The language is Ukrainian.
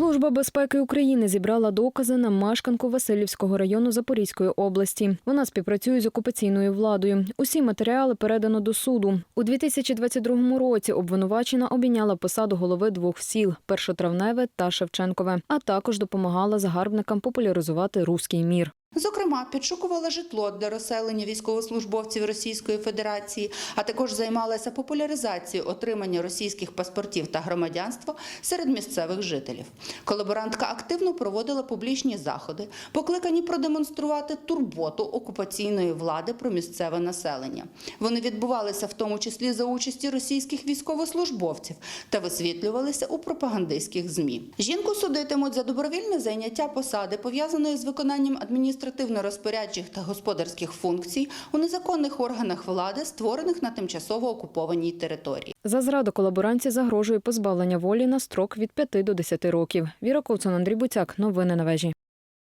Служба безпеки України зібрала докази на мешканку Васильівського району Запорізької області. Вона співпрацює з окупаційною владою. Усі матеріали передано до суду. У 2022 році обвинувачена обійняла посаду голови двох сіл Першотравневе та Шевченкове, а також допомагала загарбникам популяризувати руський мір. Зокрема, підшукувала житло для розселення військовослужбовців Російської Федерації, а також займалася популяризацією отримання російських паспортів та громадянства серед місцевих жителів. Колаборантка активно проводила публічні заходи, покликані продемонструвати турботу окупаційної влади про місцеве населення. Вони відбувалися в тому числі за участі російських військовослужбовців та висвітлювалися у пропагандистських змі. Жінку судитимуть за добровільне зайняття посади, пов'язаної з виконанням адміністративно-розпорядчих та господарських функцій у незаконних органах влади, створених на тимчасово окупованій території. За зраду колаборанці загрожує позбавлення волі на строк від 5 до 10 років. Віра Ковцун, Андрій Буцяк. Новини на вежі.